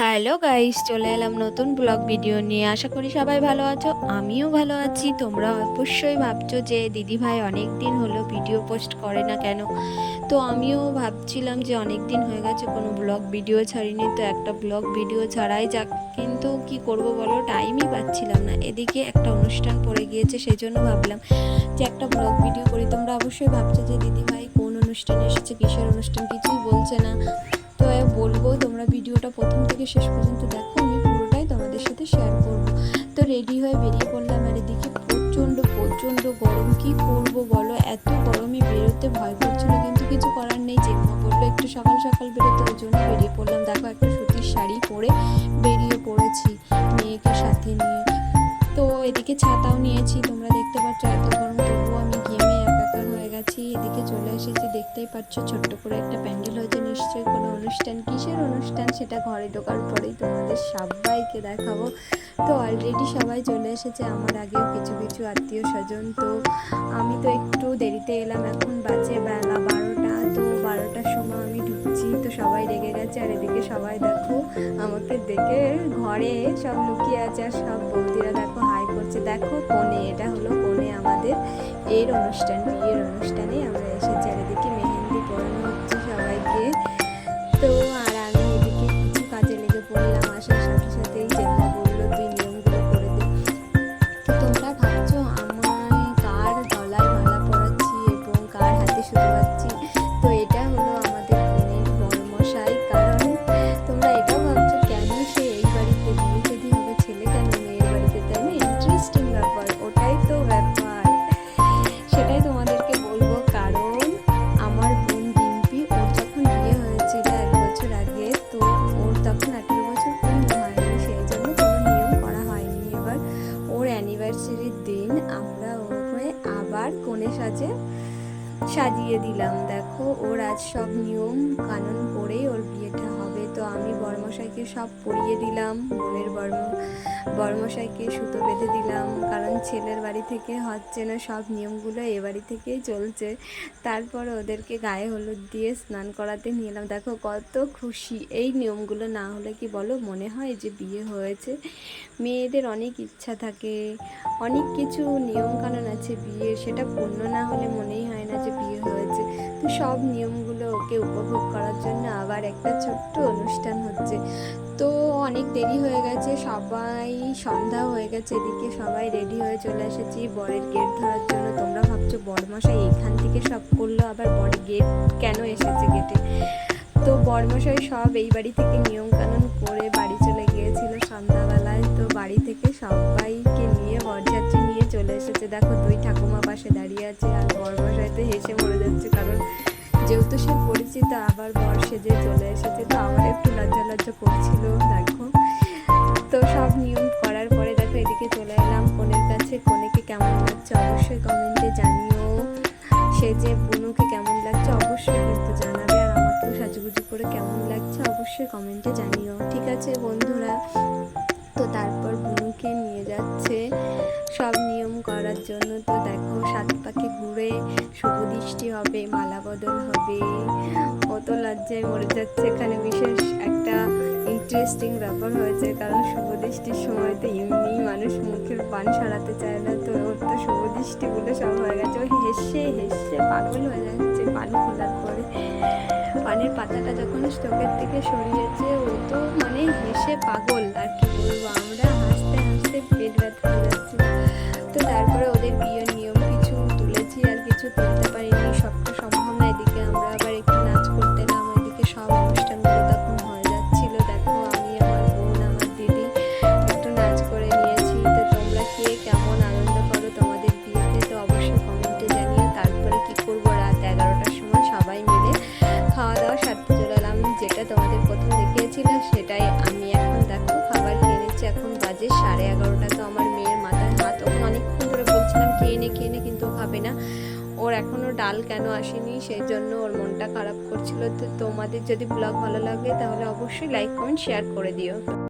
Hello guys, চলে এলাম নতুন ব্লগ ভিডিও নিয়ে। আশা করি সবাই ভালো আছো, আমিও ভালো আছি। তোমরা অবশ্যই ভাবছ যে দিদি ভাই অনেক দিন হলো ভিডিও পোস্ট করে না কেন? তো আমিও ভাবছিলাম যে অনেক দিন হয়ে গেছে, কোনো ব্লগ ভিডিও ছাড়িনি। তো একটা ব্লগ ভিডিও ছাড়াই যাক, কিন্তু কি করব বলো? টাইমই পাচ্ছিলাম না। এদিকে একটা অনুষ্ঠান পড়ে গিয়েছে সেই জন্য ভাবলাম যে একটা ব্লগ ভিডিও করি। তোমরা অবশ্যই ভাবছ যে দিদি ভাই কোন অনুষ্ঠানে এসেছে, কিসের অনুষ্ঠান? কিছুই বলছে না। তো বলব তোমরা ভিডিওটা প্রথম থেকে শেষ পর্যন্ত দেখো, আমি পুরোটাই তোমাদের সাথে শেয়ার করব। তো রেডি হয়ে বেরিয়ে পড়লাম আর এদিকে প্রচণ্ড প্রচণ্ড গরম। কি করব বলো? এত গরমই বেরোতে ভয় করছিল, কিন্তু কিছু করার নেই। যে মা বলল একটু সকাল সকাল বেরোতে, ওই জন্য বেরিয়ে পড়লাম। দেখো একটা সুতির শাড়ি পরে বেরিয়ে পড়েছি মেয়েকে সাথে নিয়ে। তো এদিকে ছাতাও নিয়েছি, তোমরা দেখতে পাচ্ছ এত গরম এদিকে চলে এসেছি। দেখতেই পাচ্ছ, ছোট্ট করে একটা প্যান্ডেল হয়েছে। নিশ্চয়ই কোনো অনুষ্ঠান, কিসের অনুষ্ঠান সেটা ঘরে ঢোকার পরেই তোমাদের সবাইকে দেখাবো। তো অলরেডি সবাই চলে এসেছে, আমার আগেও কিছু কিছু আত্মীয় স্বজন। তো আমি তো একটু দেরিতে এলাম, এখন বাজে বেলা বারোটা, তো বারোটার সময় আমি ঢুকছি। তো সবাই রেগে গেছে, আর এদিকে সবাই দেখো, আমাকে দেখে ঘরে সব লুকিয়ে আছে, আর সব বৌদিরা দেখো, হাই করছে। দেখো কোণে, এটা হলো কোণে আমাদের এর অনুষ্ঠান বিয়ের অনুষ্ঠানে আমরা এসে চারিদিকে মেহেন্দি পড়ানো হচ্ছে সবাইকে। তো দিন আমরা ওকে আবার কোণে সাজে সাজিয়ে দিলাম। দেখো, ওর আজ সব নিয়ম কানুন করেই ওর বিয়েটা হবে। তো বর্মশাইকে সব পরিয়ে দিলাম, বোনের বর্ম, বর্মশাইকে সুতো বেঁধে দিলাম, কারণ ছেলের বাড়ি থেকে হচ্ছে না সব নিয়মগুলো এ বাড়ি থেকেই চলছে। তারপর ওদেরকে গায়ে হলুদ দিয়ে স্নান করাতে নিয়ে এলাম। দেখো, কত খুশি। এই নিয়মগুলো না হলে কি বলো? মনে হয় যে বিয়ে হয়েছে। মেয়েদের অনেক ইচ্ছা থাকে, অনেক কিছু নিয়মকানুন আছে বিয়ের সেটা পূর্ণ না হলে মনেই হয় না যে বিয়ে হয়েছে। সব নিয়মগুলো ওকে উপভোগ করার জন্য আবার একটা ছোট্ট অনুষ্ঠান হচ্ছে। তো অনেক দেরি হয়ে গেছে, সবাই সন্ধ্যা হয়ে গেছে, এদিকে সবাই রেডি হয়ে চলে এসেছি বরের গেট ধরার জন্য। তোমরা ভাবছ বরমশাই এখান থেকে সব করল, আবার বরের গেট কেন এসেছে গেটে তো বর্মশাই সব এই বাড়ি থেকে নিয়মকানুন করে বাড়ি চলে গিয়েছিল সন্ধ্যাবেলায়। তো বাড়ি থেকে সবাইকে নিয়ে বরযাত্রী চলে এসেছে। দেখো দুই ঠাকুমা পাশে দাঁড়িয়ে আছে আর বর্মশাই তো হেসে মরে যাচ্ছে, কারণ যেহেতু সে পরিচিত, আবার বর সেজে চলে এসেছে, তো আমার একটু লজ্জা লজ্জা করছিল, দেখো। তো সব নিয়ম করার পরে দেখো এদিকে চলে এলাম, কনের কাছে। কনেকে কেমন লাগছে অবশ্যই কমেন্টে জানিও। সে যে বুনুকে কেমন লাগছে অবশ্যই কিন্তু জানাবে, আর আমাকেও সাজুগুজু করে কেমন লাগছে অবশ্যই কমেন্টে জানিও, ঠিক আছে বন্ধুরা? তো তারপর বুনুকে নিয়ে যাচ্ছে। সব নিয়ম করার জন্য তো দেখো, সাত পাখি ঘুরে শুভ দৃষ্টি হবে, মালা বদল হবে। কত লজ্জায় মরে যাচ্ছে। এখানে বিশেষ একটা ইন্টারেস্টিং ব্যাপার হয়েছে, কারণ শুভ দৃষ্টির সময় তো এমনি মানুষ মুখের পান সরাতে চায় না, তো ওর তো শুভ দৃষ্টি বলে সব হয়ে গেছে। ও হেসে হেসে পাগল হয়ে যাচ্ছে পান খোলার পরে। পানের পাতাটা যখন স্টোকের থেকে সরিয়েছে, ও তো মানে হেসে পাগল আর কি। দেখিয়েছিলাম সেটাই আমি এখন দেখো খাবার খেয়ে নিচ্ছি। এখন বাজে সাড়ে এগারোটা, তো আমার মেয়ের মাথায় হাত। ওকে অনেকক্ষণ ধরে বলছিলাম, খেয়ে নে খেয়ে নে, কিন্তু খাবে না। ওর এখনও ডাল কেন আসেনি? সেই জন্য ওর মনটা খারাপ করছিল। তো তোমাদের যদি ব্লগ ভালো লাগে, তাহলে অবশ্যই লাইক কমেন্ট শেয়ার করে দিও।